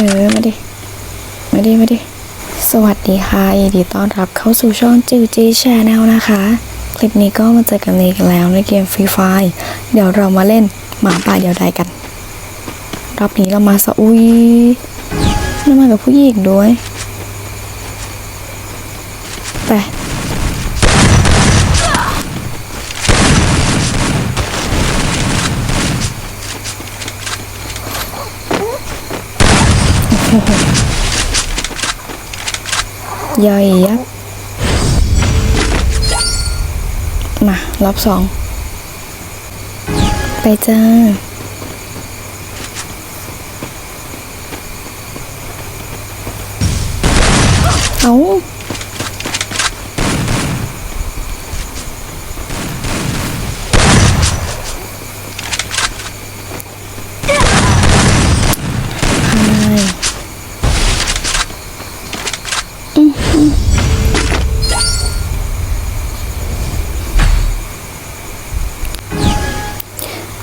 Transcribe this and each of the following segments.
เออ มาดิ มาดิ มาดิ สวัสดีค่ะยินดีต้อนรับเข้าสู่ช่องจิวจีแชนแนลนะคะ คลิปนี้ก็มาเจอกันอีกแล้วในเกมฟรีไฟเดี๋ยวเรามาเล่นหมาป่าเดียวดายกัน รอบนี้เรามาสะอุ้ยเรามากับผู้หญิงด้วย ไป ย่อยยับ มา รอบสอง ไปจ้าเอา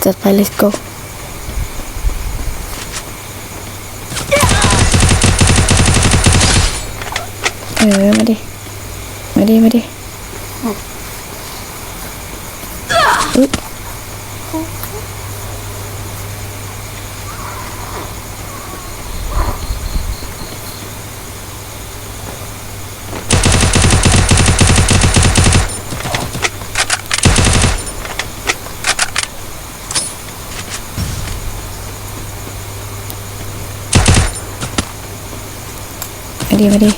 จัดไป let's go เออ มาดิ มาดิ มาดิอุ๊ย มาดิมาดิ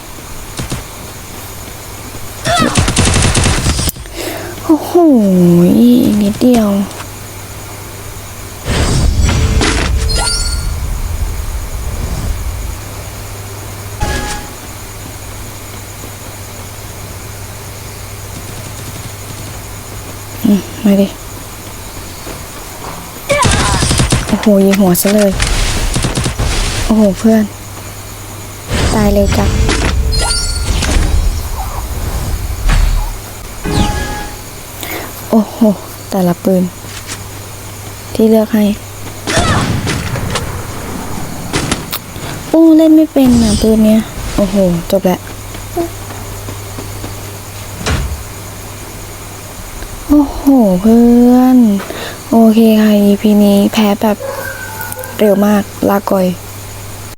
โอ้โหอีกนิดเดียวอืมมาดิ โอ้โหยิงหัวซะเลย โอ้โห เพื่อน ตายเร็วจังโอ้โห แต่ละปืน ที่เลือกให้ โอ้เล่นไม่เป็นอะปืนเนี้ย โอ้โห จบแล้วโอ้โห เพื่อน โอเคค่ะ EP นี้แพ้แบบเร็วมาก ลาก่อย